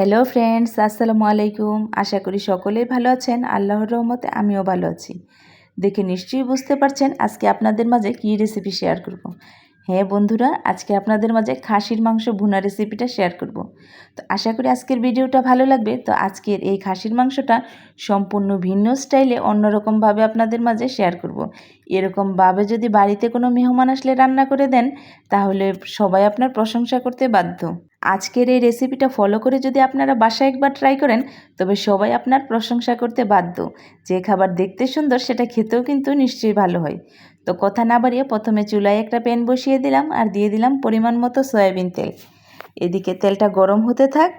Hello friends আসসালামু আলাইকুম আশা করি সকলেই ভালো আছেন আল্লাহর রহমতে আমিও ভালো আছি দেখে নিশ্চয়ই বুঝতে পারছেন আজকে আপনাদের মাঝে কী রেসিপি শেয়ার করব। হ্যাঁ বন্ধুরা, আজকে আপনাদের মাঝে খাসির মাংস ভুনা রেসিপিটা শেয়ার করব। তো আশা করি আজকের ভিডিওটা ভালো লাগবে তো আজকের এই খাসির মাংসটা সম্পূর্ণ ভিন্ন স্টাইলে অন্যরকমভাবে আপনাদের মাঝে শেয়ার করব। এরকমভাবে যদি বাড়িতে কোনো মেহমান আসলে রান্না করে দেন, তাহলে সবাই আপনার প্রশংসা করতে বাধ্য আজকের এই রেসিপিটা ফলো করে যদি আপনারা বাসায় একবার ট্রাই করেন, তবে সবাই আপনার প্রশংসা করতে বাধ্য। যে খাবার দেখতে সুন্দর, সেটা খেতেও কিন্তু নিশ্চয়ই ভালো হয়। তো কথা না বাড়িয়ে প্রথমে চুলায় একটা প্যান বসিয়ে দিলাম আর দিয়ে দিলাম পরিমাণ মতো সয়াবিন তেল। এদিকে তেলটা গরম হতে থাক।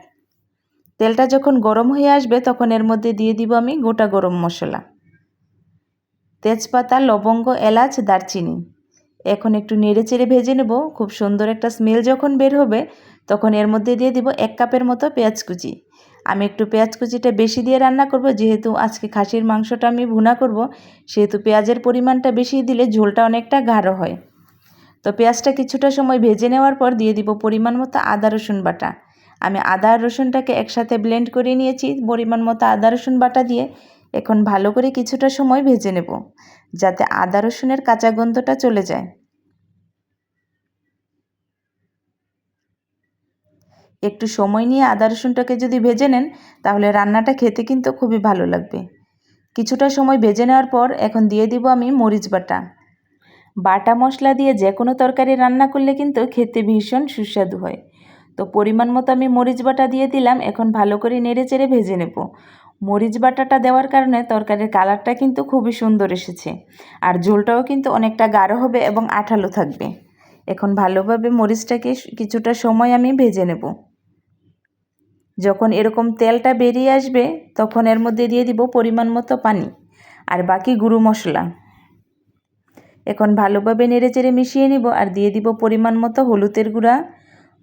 তেলটা যখন গরম হয়ে আসবে, তখন এর মধ্যে দিয়ে দিব আমি গোটা গরম মশলা। তেজপাতা, লবঙ্গ, এলাচ, দারচিনি। এখন একটু নেড়ে চেড়ে ভেজে নেব। খুব সুন্দর একটা স্মেল যখন বের হবে তখন এর মধ্যে দিয়ে দিব এক কাপের মতো পেঁয়াজ কুচি। আমি একটু পেঁয়াজ কুচিটা বেশি দিয়ে রান্না করব, যেহেতু আজকে খাসির মাংসটা আমি ভুনা করব, সেহেতু পেঁয়াজের পরিমাণটা বেশি দিলে ঝোলটা অনেকটা গাঢ় হয়। তো পেঁয়াজটা কিছুটা সময় ভেজে নেওয়ার পর দিয়ে দিব পরিমাণ মতো আদা, রসুন বাটা। আমি আদা রসুনটাকে একসাথে ব্লেন্ড করে নিয়েছি পরিমাণ মতো আদা, রসুন বাটা দিয়ে। এখন ভালো করে কিছুটা সময় ভেজে নেব, যাতে আদা, রসুনের কাঁচা গন্ধটা চলে যায়। একটু সময় নিয়ে আদা রসুনটাকে যদি ভেজে নেন, তাহলে রান্নাটা খেতে কিন্তু খুবই ভালো লাগবে। কিছুটা সময় ভেজে নেওয়ার পর এখন দিয়ে দিব আমি মরিচ বাটা। বাটা মশলা দিয়ে যে কোনো তরকারি রান্না করলে কিন্তু খেতে ভীষণ সুস্বাদু হয়। তো পরিমাণ মতো আমি মরিচ বাটা দিয়ে দিলাম, এখন ভালো করে নেড়ে চেড়ে ভেজে নেব। মরিচ বাটাটা দেওয়ার কারণে তরকারির কালারটা কিন্তু খুবই সুন্দর এসেছে। আর ঝোলটাও কিন্তু অনেকটা গাঢ় হবে এবং আঠালো থাকবে। এখন ভালোভাবে মরিচটাকে কিছুটা সময় আমি ভেজে নেব। যখন এরকম তেলটা বেরিয়ে আসবে, তখন এর মধ্যে দিয়ে দিব পরিমাণ মতো পানি আর বাকি গুঁড়ো মশলা। এখন ভালোভাবে নেড়ে চেড়ে মিশিয়ে নিব আর দিয়ে দিব পরিমাণ মতো হলুদের গুঁড়া,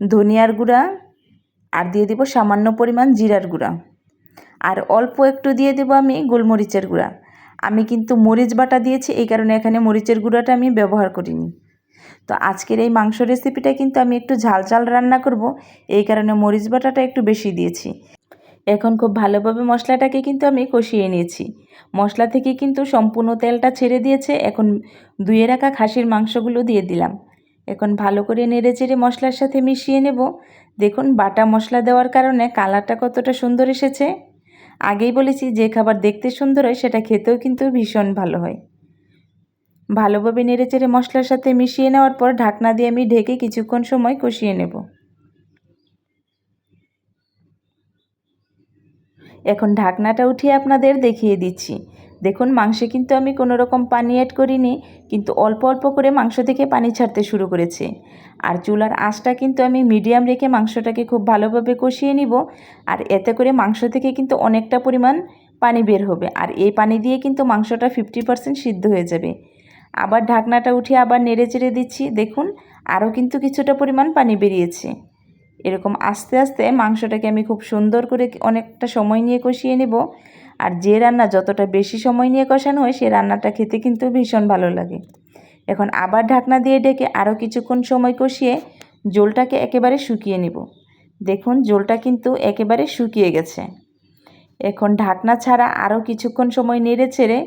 ধনিয়ার গুঁড়া আর দিয়ে দিব সামান্য পরিমাণ জিরার গুঁড়া। আর অল্প একটু দিয়ে দেবো আমি গোলমরিচের গুঁড়া। আমি কিন্তু মরিচ বাটা দিয়েছি, এই কারণে এখানে মরিচের গুঁড়াটা আমি ব্যবহার করিনি। তো আজকের এই মাংস রেসিপিটা কিন্তু আমি একটু ঝাল ঝাল রান্না করব, এই কারণে মরিচ বাটাটা একটু বেশি দিয়েছি। এখন খুব ভালোভাবে মশলাটাকে কিন্তু আমি কষিয়ে নিয়েছি। মশলা থেকে কিন্তু সম্পূর্ণ তেলটা ছেড়ে দিয়েছে, এখন দুয়ে রাখা খাসির মাংসগুলো দিয়ে দিলাম। এখন ভালো করে নেড়ে চেড়ে মশলার সাথে মিশিয়ে নেব। দেখুন, বাটা মশলা দেওয়ার কারণে কালারটা কতটা সুন্দর এসেছে। আগেই বলেছি, যে খাবার দেখতে সুন্দর হয়, সেটা খেতেও কিন্তু ভীষণ ভালো হয়। ভালোভাবে নেড়েচেড়ে মশলার সাথে মিশিয়ে নেওয়ার পর ঢাকনা দিয়ে আমি ঢেকে কিছুক্ষণ সময় কষিয়ে নেব। এখন ঢাকনাটা উঠিয়ে আপনাদের দেখিয়ে দিচ্ছি। দেখুন, মাংসে কিন্তু আমি কোনো রকম পানি অ্যাড করিনি, কিন্তু অল্প অল্প করে মাংস থেকে পানি ছাড়তে শুরু করেছে। আর চুলার আঁচটা কিন্তু আমি মিডিয়াম রেখে মাংসটাকে খুব ভালোভাবে কষিয়ে নিব, আর এতে করে মাংস থেকে কিন্তু অনেকটা পরিমাণ পানি বের হবে, আর এই পানি দিয়ে কিন্তু মাংসটা ফিফটি সিদ্ধ হয়ে যাবে। আবার ঢাকনাটা উঠিয়ে আবার নেড়ে চেড়ে দিচ্ছি। দেখুন, আরও কিন্তু কিছুটা পরিমাণ পানি বেরিয়েছে। এরকম আস্তে আস্তে মাংসটাকে আমি খুব সুন্দর করে অনেকটা সময় নিয়ে কষিয়ে নেব। আর যে রান্না যতটা বেশি সময় নিয়ে কষানো হয়, সে রান্নাটা খেতে কিন্তু ভীষণ ভালো লাগে। এখন আবার ঢাকনা দিয়ে ডেকে আরও কিছুক্ষণ সময় কষিয়ে জোলটাকে একেবারে শুকিয়ে নেব। দেখুন, জোলটা কিন্তু একেবারে শুকিয়ে গেছে। এখন ঢাকনা ছাড়া আরও কিছুক্ষণ সময় নেড়ে ছেড়ে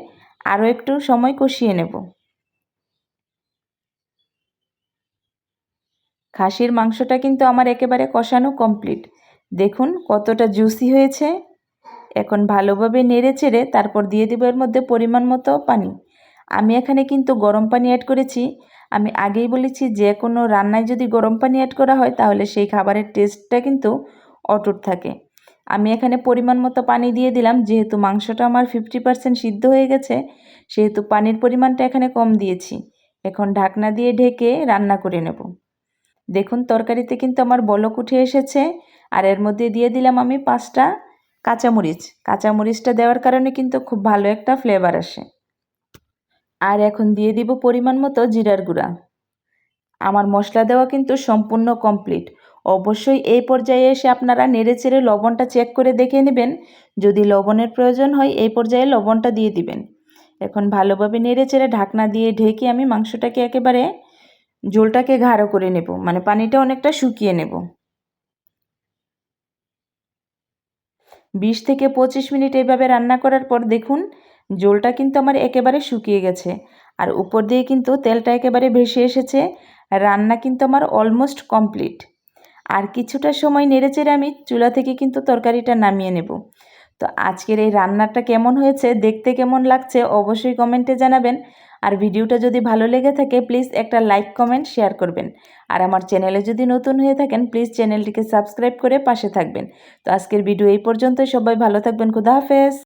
আরও একটু সময় কষিয়ে নেব। খাসির মাংসটা কিন্তু আমার একেবারে কষানো কমপ্লিট দেখুন কতটা জুসি হয়েছে। এখন ভালোভাবে নেড়ে চেড়ে তারপর দিয়ে দেবো এর মধ্যে পরিমাণ মতো পানি। আমি এখানে কিন্তু গরম পানি অ্যাড করেছি। আমি আগেই বলেছি যে কোনো রান্নায় যদি গরম পানি অ্যাড করা হয় তাহলে সেই খাবারের টেস্টটা কিন্তু অটুট থাকে। আমি এখানে পরিমাণ মতো পানি দিয়ে দিলাম, যেহেতু মাংসটা আমার ফিফটি পার্সেন্ট সিদ্ধ হয়ে গেছে, সেহেতু পানির পরিমাণটা এখানে কম দিয়েছি। এখন ঢাকনা দিয়ে ঢেকে রান্না করে নেব। দেখুন, তরকারিতে কিন্তু আমার বলক উঠে এসেছে, আর এর মধ্যে দিয়ে দিলাম আমি পাঁচটা কাঁচামরিচ। কাঁচামরিচটা দেওয়ার কারণে কিন্তু খুব ভালো একটা ফ্লেভার আসে। আর এখন দিয়ে দিব পরিমাণ মতো জিরার গুঁড়া। আমার মশলা দেওয়া কিন্তু সম্পূর্ণ কমপ্লিট অবশ্যই এই পর্যায়ে এসে আপনারা নেড়ে চেড়ে লবণটা চেক করে দেখে নেবেন। যদি লবণের প্রয়োজন হয়, এই পর্যায়ে লবণটা দিয়ে দিবেন। এখন ভালোভাবে নেড়ে চেড়ে ঢাকনা দিয়ে ঢেকে আমি মাংসটাকে একেবারে ঝোলটাকে ঘাড়ো করে নেব মানে পানিটা অনেকটা শুকিয়ে নেব। বিশ থেকে পঁচিশ মিনিট এইভাবে রান্না করার পর দেখুন জোলটা কিন্তু আমার একেবারে শুকিয়ে গেছে। আর উপর দিয়ে কিন্তু তেলটা একেবারে ভেসে এসেছে। রান্না কিন্তু আমার অলমোস্ট কমপ্লিট আর কিছুটা সময় নেড়েচেড়ে আমি চুলা থেকে কিন্তু তরকারিটা নামিয়ে নেব। তো আজকের এই রান্নাটা কেমন হয়েছে, দেখতে কেমন লাগছে অবশ্যই কমেন্টে জানাবেন। আর ভিডিওটা যদি ভালো লেগে থাকে প্লিজ একটা লাইক কমেন্ট শেয়ার করবেন। আর আমার চ্যানেলে যদি নতুন হয়ে থাকেন প্লিজ চ্যানেলটিকে সাবস্ক্রাইব করে পাশে থাকবেন। তো আজকের ভিডিও এই পর্যন্তই। সবাই ভালো থাকবেন। খুদা হাফেজ।